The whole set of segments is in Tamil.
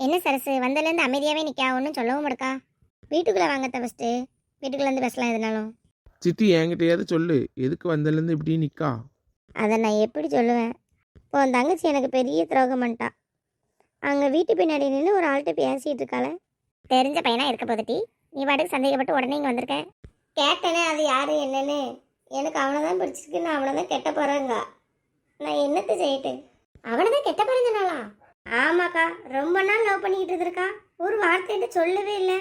என்ன சரசு வந்தலேருந்து அமைதியாகவே நிற்கா ஒன்றும் சொல்லவும் மாட்டக்கா வீட்டுக்குள்ளே வாங்கத்த ஃபஸ்ட்டு வீட்டுக்குள்ளே வந்து பேசலாம் எதுனாலும். சித்தி என்கிட்டயாவது சொல்லு. எதுக்கு வந்ததுலேருந்து இப்படி நிற்கா அதை நான் எப்படி சொல்லுவேன்? இப்போ உன் தங்கச்சி எனக்கு பெரிய துரோகம் பண்ணிட்டா. அங்கே வீட்டு பின்னாடி நின்று ஒரு ஆள்கிட்ட பேசிகிட்டு இருக்காளே. தெரிஞ்ச பையனா இருக்க போதுட்டி நீ பாட்டுக்கு சந்தேகப்பட்டு உடனே இங்கே வந்திருக்க. கேட்டனே அது யாரு என்னன்னு. எனக்கு அவனை தான் பிடிச்சிருக்கு. நான் அவனை தான் கெட்ட போகிறேங்க நான் என்னத்தை செய்யிட்டு அவனை தான் கெட்ட போகிறேங்கனாலா ஆமாக்கா ரொம்ப நாள் லவ் பண்ணிக்கிட்டு இருந்திருக்கா. ஒரு வார்த்தைகிட்ட சொல்லவே இல்லை.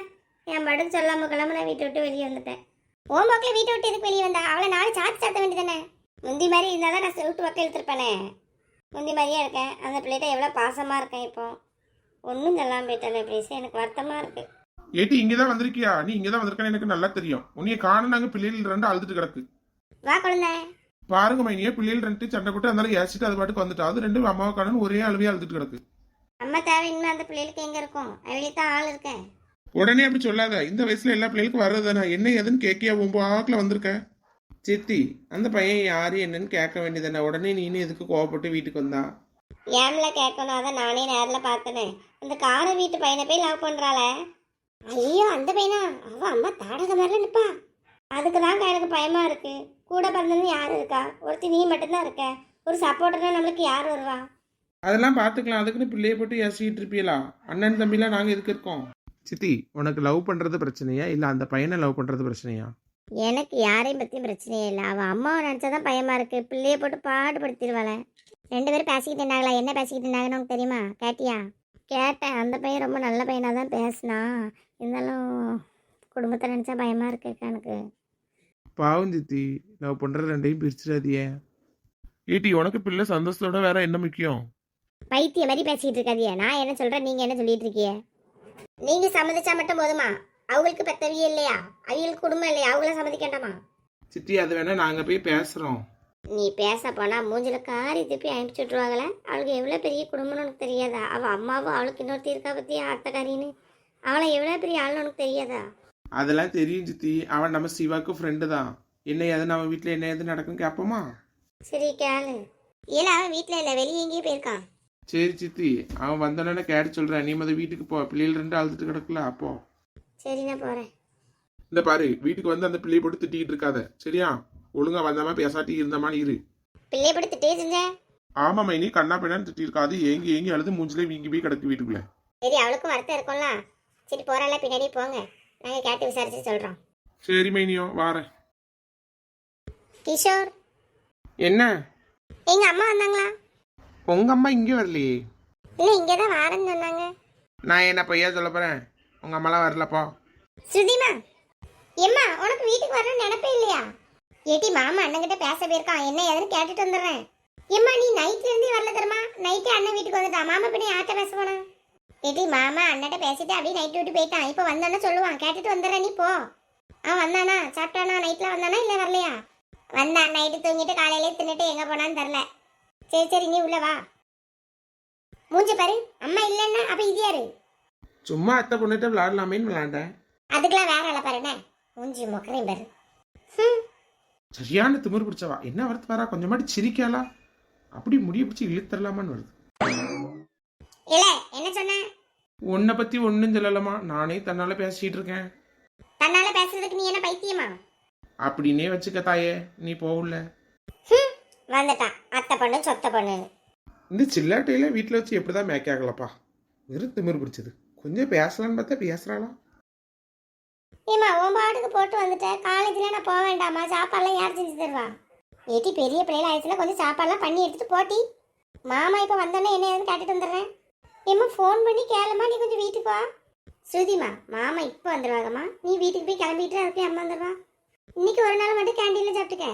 என் பாட்டுக்கு சொல்லாம கிளம்ப நான் வீட்டை விட்டு வெளியே வந்துட்டேன். ஓம் வாக்கில் வீட்டை விட்டு எதுக்கு வெளியே வந்தா? அவளை நாலு சாத்தி சாத்த வேண்டியதானே முந்தி மாதிரி இருந்தால் தான் நான் விட்டு பக்கம் இழுத்துருப்பேனே முந்தி மாதிரியே இருக்கேன் அந்த பிள்ளைகிட்ட எவ்வளோ பாசமாக இருக்கேன் இப்போ. ஒன்றும் சொல்லாமல் போயிட்டாலே ப்ளீஸ் எனக்கு வருத்தமாக இருக்கு. ஏட்டி இங்கே தான் வந்திருக்கியா? நீ இங்கே தான் வந்திருக்கேன்னு எனக்கு நல்லா தெரியும். உன்னைய காண நாங்கள் பிள்ளைகள் ரெண்டு அழுதுட்டு கிடக்கு. வா குழந்தை. பாருங்க மைனியே பிள்ளைகள் ரெண்டு சண்டை போட்டு அதனால ஏசிட்டு அது பாட்டுக்கு வந்துட்டா. அது ரெண்டு அம்மாவை காணன்னு ஒரே அழுவே அழுதுட்டு கிடக்கு. அம்மா தேவை இன்னும் அந்த பிள்ளைகளுக்கு எங்கே இருக்கும்? அவளே தான் ஆள் இருக்கேன் உடனே அப்படி சொல்லாத. இந்த வயசுல எல்லா பிள்ளைகளுக்கும் வர்றது நான் என்ன ஏதுன்னு கேட்கியா உன் வாக்கில் வந்திருக்கேன் சித்தி அந்த பையன் யாரு என்னன்னு கேட்க வேண்டியதானே உடனே நீனு எதுக்கு கோவப்பட்டு வீட்டுக்கு வந்தா? ஏம்ல கேட்கணும்? அதான் நானே நேரில் பார்த்தனே. அந்த கார வீட்டு பையனை போய் லவ் பண்ணுறாளே ஐயோ அந்த பையனா? அவ அம்மா தாடக மாதிரில நிப்பா. அதுக்கு தாங்க எனக்கு பயமா இருக்கு. கூட பிறந்தது யார் இருக்கா? ஒருத்தி நீ மட்டும்தான் இருக்க. ஒரு சப்போர்ட்டர்னா நம்மளுக்கு யார் வருவா? அதெல்லாம் பார்த்துக்கலாம் அதுக்குன்னு பிள்ளைய போட்டு ஏசிக்கிட்டு இருப்பீங்களா அண்ணன் தம்பிலாம் நாங்கள் எதுக்கு இருக்கோம்? சித்தி உனக்கு லவ் பண்ணுறது பிரச்சனையா? இல்லை அந்த பையனை லவ் பண்ணுறது பிரச்சனையா? எனக்கு யாரையும் பற்றியும் பிரச்சனையே இல்லை. அவள் அம்மாவை நினச்சாதான் பயமா இருக்கு. பிள்ளைய போட்டு பாடுபடுத்திடுவாளே. ரெண்டு பேரும் பேசிக்கிட்டு இருந்தாங்களா? என்ன பேசிக்கிட்டு இருந்தாங்கன்னு உனக்கு தெரியுமா? கேட்டியா? கேட்டேன். அந்த பையன் ரொம்ப நல்ல பையனாக தான் பேசினா. இருந்தாலும் குடும்பத்தை நினச்சா பயமாக இருக்கு எனக்கு. பாவம் சித்தி. லவ் பண்ணுற ரெண்டையும் பிரிச்சிடாதியே ஈட்டி உனக்கு பிள்ளை சந்தோஷத்தோட வேற என்ன முக்கியம்? பைத்திய மாதிரி பேசிக்கிட்டு இருக்காதியே நான் என்ன சொல்கிறேன் நீங்கள் என்ன சொல்லிட்டு இருக்கிய நீங்கள் சம்மதிச்சா மட்டும் போதுமா? அவங்களுக்கு பெத்தவியே இல்லையா? அவங்களுக்கு குடும்பம் இல்லையா? அவங்கள சம்மதிக்கண்டாமா சித்தி அது வேணா நாங்கள் போய் பேசுகிறோம் நீ பேச போனா மூஞ்சில காரி திருப்பி அனுப்பிச்சு விட்ருவாங்களே அவளுக்கு எவ்வளோ பெரிய குடும்பம்னு உனக்கு தெரியாதா? அவள் அம்மாவும் அவளுக்கு இன்னொருத்தி இருக்கா பற்றி அத்தைக்காரின்னு அவளை எவ்வளோ பெரிய ஆள்னு உனக்கு தெரியாதா? அதெல்லாம் தெரியும் சித்தி. அவன் நம்ம சிவாக்கு ஃப்ரெண்டு தான். என்ன ஏது நம்ம வீட்டில் என்ன ஏது நடக்குன்னு கேட்போமா? சரி கேளு. ஏல அவன் வீட்டில் இல்லை வெளியே எங்கேயும் போயிருக்கான். சரி சித்தி அவன் வந்தோடனே கேட்டு சொல்கிறேன் நீ மொதல் வீட்டுக்கு போ. பிள்ளைகள் ரெண்டு அழுதுட்டு கிடக்கல அப்போ. சரி நான் போகிறேன் இந்த பாரு வீட்டுக்கு வந்து அந்த பிள்ளையை போட்டு திட்டிக்கிட்டு இருக்காத. சரியா? ஒழுங்கா வந்தாம பேசாட்டி இருந்தமான்னு இரு. பிள்ளைய போட்டு திட்டே செஞ்சேன் ஆமா மைனி. கண்ணா பின்னான்னு திட்டிருக்காது ஏங்கி ஏங்கி அழுது மூஞ்சிலே வீங்கி போய் கிடக்கு வீட்டுக்குள்ள. சரி அவளுக்கும் வருத்தம் இருக்கும்ல. சரி போகிறால பின்னாடி போங்க. நாங்கள் கேட்டு விசாரிச்சு சொல்கிறோம் சரி மைனியோ வாரேன். கிஷோர்? என்ன? எங்கள் அம்மா வந்தாங்களா? உங்க அம்மா இங்கே வரலையே. இல்லை இங்கே தான் வாரேன்னு சொன்னாங்க. நான் என்ன பையா சொல்ல போறேன்? உங்க அம்மாலாம் வரலப்பா ஸ்ருதிமா எம்மா உனக்கு வீட்டுக்கு வரணும்னு நினைப்பே இல்லையா? ஏட்டி மாமா அண்ணன்கிட்ட பேச போயிருக்கான். என்ன ஏதுன்னு கேட்டுட்டு வந்துடுறேன். எம்மா நீ நைட்ல இருந்தே வரல தருமா நைட்டே அண்ணன் வீட்டுக்கு வந்துட்டான் மாமா பின்ன யார்கிட்ட பேச போனா? ஏட்டி மாமா அண்ணன்ட்ட பேசிட்டு அப்படியே நைட் விட்டு போயிட்டான். இப்போ வந்தானே சொல்லுவான். கேட்டுட்டு வந்துடுறேன் நீ போ. அவன் வந்தானா? சாப்பிட்டானா? நைட்ல வந்தானா? இல்லை வரலையா? வந்தான். நைட்டு தூங்கிட்டு காலையிலே தின்னுட்டு எங்க போனான்னு தெரில சரி சரி நீ உள்ள வா. மூஞ்சி பாரு அம்மா இல்லைன்னா அப்ப இது யாரு? சும்மா அத்தை பொண்ணுகிட்ட விளாடலாமேன்னு விளாண்டேன் அதுக்கெல்லாம் வேற ஆளை பாருண்ணே மூஞ்சி முக்கரையும் பாரு. ஹம். சரியான திமிரு பிடிச்சவா. என்ன வரத்து வரா கொஞ்சமாட்டி சிரிக்காளா? அப்படி முடிய பிடிச்சி இழுத்தரலாமான்னு வருது. இல்ல என்ன சொன்ன? உன்னை பத்தி ஒன்றும் சொல்லலாமா நானே தன்னால பேசிட்டு இருக்கேன். தன்னால பேசுறதுக்கு நீ என்ன பைத்தியமா? அப்படின்னே வச்சுக்க தாயே நீ போகல. வந்துட்டான். அத்தை பொண்ணு சொத்த பொண்ணுன்னு. இந்த சில்லாட்டையில வீட்டில் வச்சு எப்படிதான் மேக்கே ஆகலப்பா? வெறும் திமிரு பிடிச்சது. கொஞ்சம் பேசலான்னு பார்த்தா பேசுறாளா? ஏமா உன் பாட்டுக்கு போட்டு வந்துட்டேன் காலேஜ்ல நான் போக வேண்டாமா சாப்பாடுலாம் யார் செஞ்சு தருவா? ஏட்டி பெரிய பிள்ளைல ஆயிடுச்சுல கொஞ்சம் சாப்பாடுலாம் பண்ணி எடுத்துட்டு போட்டி. மாமா இப்போ வந்தோன்னே என்ன ஏதுன்னு கேட்டுட்டு வந்துடுறேன் ஏம்மா ஃபோன் பண்ணி கேளுமா நீ கொஞ்சம் வீட்டுக்கு வா. ஸ்ருதிமா மாமா இப்போ வந்துடுவாங்கம்மா நீ வீட்டுக்கு போய் கிளம்பிட்டு அதுக்கு அம்மா வந்துடுவா இன்னைக்கு ஒரு நாள் மட்டும் கேண்டீனில் சாப்பிட்டுக்க.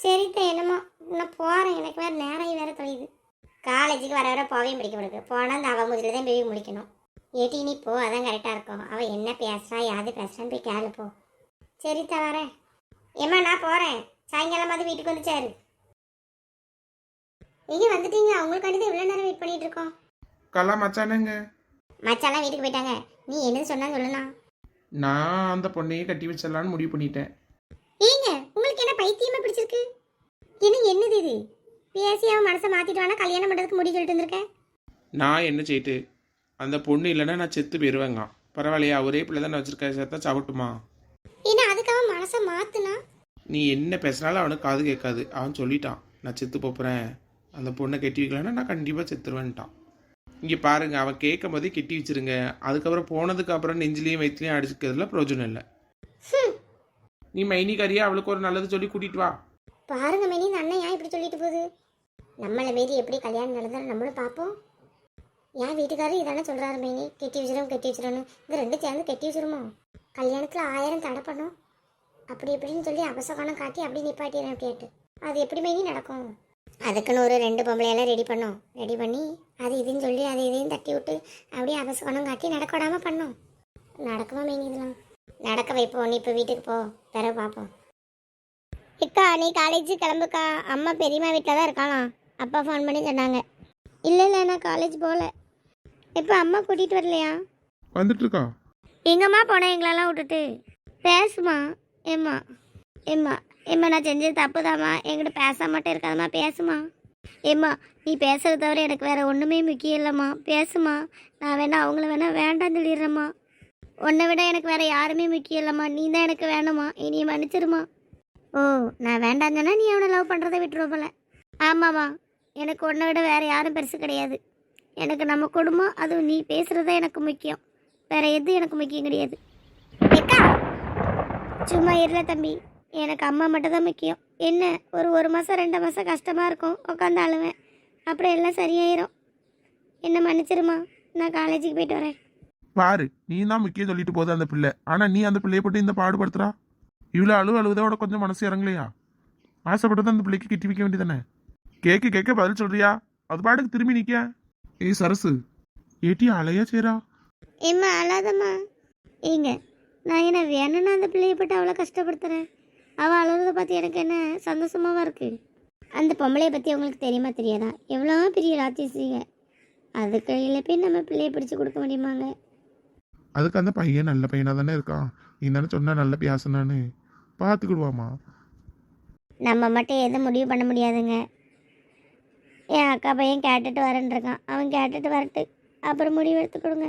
சரித்த என்னமோ நான் போகிறேன் எனக்கு வேறு நேரம் வேறு தொலையுது. காலேஜுக்கு வர வர போவே பிடிக்க முடியாது போனால் அந்த அவ முதல்ல தான் போய் முடிக்கணும். ஏட்டி நீ போ. அதான் கரெக்டாக இருக்கும். அவள் என்ன பேசுறா யாது பேசுறான்னு போய் கேளு போ. சரித்தா வரேன் ஏம்மா நான் போகிறேன் சாயங்காலமாவது வீட்டுக்கு வந்து சேரு. எங்கே வந்துட்டீங்க? அவங்களுக்காண்டி தான் இவ்வளோ நேரம் வெயிட் பண்ணிட்டு இருக்கோம். கலா மச்சானங்க மச்சாலாம் வீட்டுக்கு போயிட்டாங்க. நீ என்ன சொன்னா சொல்லலாம் நான். அந்த பொண்ணையே கட்டி வச்சிடலான்னு முடிவு பண்ணிட்டேன். ஏங்க பைத்தியமா பிடிச்சிருக்கு. என்ன என்னது இது? பேசி அவன் மனசை மாத்திட்டு கல்யாணம் பண்ணுறதுக்கு முடி சொல்லிட்டு வந்திருக்கேன் நான் என்ன செய்யிட்டு? அந்த பொண்ணு இல்லைன்னா நான் செத்து போயிடுவேங்க பரவாயில்லையா? ஒரே பிள்ளை தான் வச்சிருக்க சேர்த்தா சாப்பிட்டுமா ஏன்னா அதுக்காக மனசை மாத்துனா? நீ என்ன பேசினாலும் அவனுக்கு காது கேட்காது. அவன் சொல்லிட்டான் நான் செத்து போப்புறேன். அந்த பொண்ணை கட்டி வைக்கலன்னா நான் கண்டிப்பாக செத்துருவேன்ட்டான். இங்கே பாருங்க அவன் கேட்கும் போதே கெட்டி வச்சிருங்க. அதுக்கப்புறம் போனதுக்கு அப்புறம் நெஞ்சிலையும் வயிற்றுலையும் அடிச்சுக்கிறதுல பிரயோஜனம் இல்லை. நீ மைனிக்காரியா அவளுக்கு ஒரு நல்லது சொல்லி கூட்டிட்டு வா. பாருங்க மைனி இந்த அண்ணன் ஏன் இப்படி சொல்லிட்டு போகுது? நம்மளை மீறி எப்படி கல்யாணம் நடந்தாலும் நம்மளும் பார்ப்போம். என் வீட்டுக்காரர் இதானே சொல்கிறாரு மைனி கெட்டி வச்சிடும் கெட்டி வச்சிடணும் இது ரெண்டு சேர்ந்து கெட்டி வச்சிருமோ? கல்யாணத்தில் ஆயிரம் தடை பண்ணும். அப்படி இப்படின்னு சொல்லி அபசகனம் காட்டி அப்படி நிப்பாட்டிடுறேன் அப்படியாட்டு அது எப்படி மைனி நடக்கும்? அதுக்குன்னு ஒரு ரெண்டு பொம்பளையெல்லாம் ரெடி பண்ணோம். ரெடி பண்ணி அது இதுன்னு சொல்லி அதை இதையும் தட்டி விட்டு அப்படியே அவசகணம் காட்டி நடக்க விடாம பண்ணோம். நடக்குமா மைனி இதெல்லாம்? நடக்க வைப்போம். நீ இப்போ வீட்டுக்கு போ. பிறகு பார்ப்போம் அக்கா நீ காலேஜ் கிளம்புக்கா? அம்மா பெரியம்மா வீட்டில் தான் இருக்காளாம் அப்பா ஃபோன் பண்ணி சொன்னாங்க. இல்லை இல்லை நான் காலேஜ் போகல இப்போ அம்மா கூட்டிகிட்டு வரலையா? வந்துட்டு இருக்கா எங்கம்மா போனேன் எங்களெல்லாம் விட்டுட்டு? பேசுமா. ஏம்மா. ஏம்மா. ஏம்மா நான் செஞ்சது தப்புதாம்மா. என்கிட்ட பேச மட்டும் இருக்காதம்மா. பேசுமா. ஏம்மா நீ பேசுறத தவிர எனக்கு வேற ஒன்றுமே முக்கியம் இல்லைம்மா. பேசுமா. நான் வேணா அவங்கள வேணா வேண்டாம்னு சொல்லிடுறேம்மா. உன்னை விட எனக்கு வேற யாருமே முக்கியம் இல்லைம்மா. நீ தான் எனக்கு வேணுமா இனி மன்னிச்சிருமா ஓ நான் வேண்டாம் சொன்னால் நீ அவனை லவ் பண்ணுறதை விட்டுருவ போல. ஆமாம்மா. எனக்கு உன்னை விட வேற யாரும் பெருசு கிடையாது. எனக்கு நம்ம குடும்பம் அதுவும் நீ பேசுகிறது தான் எனக்கு முக்கியம். வேற எது எனக்கு முக்கியம் கிடையாது. சும்மா இருல தம்பி. எனக்கு அம்மா மட்டும் தான் முக்கியம். என்ன ஒரு ஒரு மாதம் ரெண்டு மாதம் கஷ்டமாக இருக்கும். உட்காந்து அழுவேன். அப்புறம் எல்லாம் சரியாயிரும். என்ன மன்னிச்சிருமா நான் காலேஜுக்கு போயிட்டு வரேன். பாரு நீ தான் முக்கியம் சொல்லிட்டு போகுது அந்த பிள்ளை. ஆனால் நீ அந்த பிள்ளையை போட்டு இந்த பாடுபடுத்துறா? இவ்வளோ அழுவு அழுவதோட கொஞ்சம் மனசு இறங்கலையா? ஆசைப்பட்டது அந்த பிள்ளைக்கு கிட்டி வைக்க வேண்டியதானே கேட்க கேட்க பதில் சொல்றியா? அது பாட்டுக்கு திரும்பி நிற்க ஏய் சரசு. ஏட்டி அலையா சேரா? ஏம்மா அழாதம்மா. ஏங்க நான் என்ன வேணும்னா அந்த பிள்ளைய போட்டு அவ்வளோ கஷ்டப்படுத்துகிறேன் அவள் அழுகிறத பார்த்து எனக்கு என்ன சந்தோஷமாவா இருக்கு? அந்த பொம்பளைய பற்றி அவங்களுக்கு தெரியுமா தெரியாதா? எவ்வளோ பெரிய ராட்சசிங்க. அதுக்கு கையில் போய் நம்ம பிள்ளைய பிடிச்சி கொடுக்க முடியுமாங்க? அதுக்கு அந்த பையன் நல்ல பையனாக தானே இருக்கான். நீ தானே சொன்னால் நல்ல பேசனான்னு பார்த்துக்கிடுவாமா நம்ம மட்டும் எதுவும் முடிவு பண்ண முடியாதுங்க. என் அக்கா பையன் கேட்டுட்டு வரேன் இருக்கான். அவன் கேட்டுட்டு வரட்டு. அப்புறம் முடிவு எடுத்து கொடுங்க.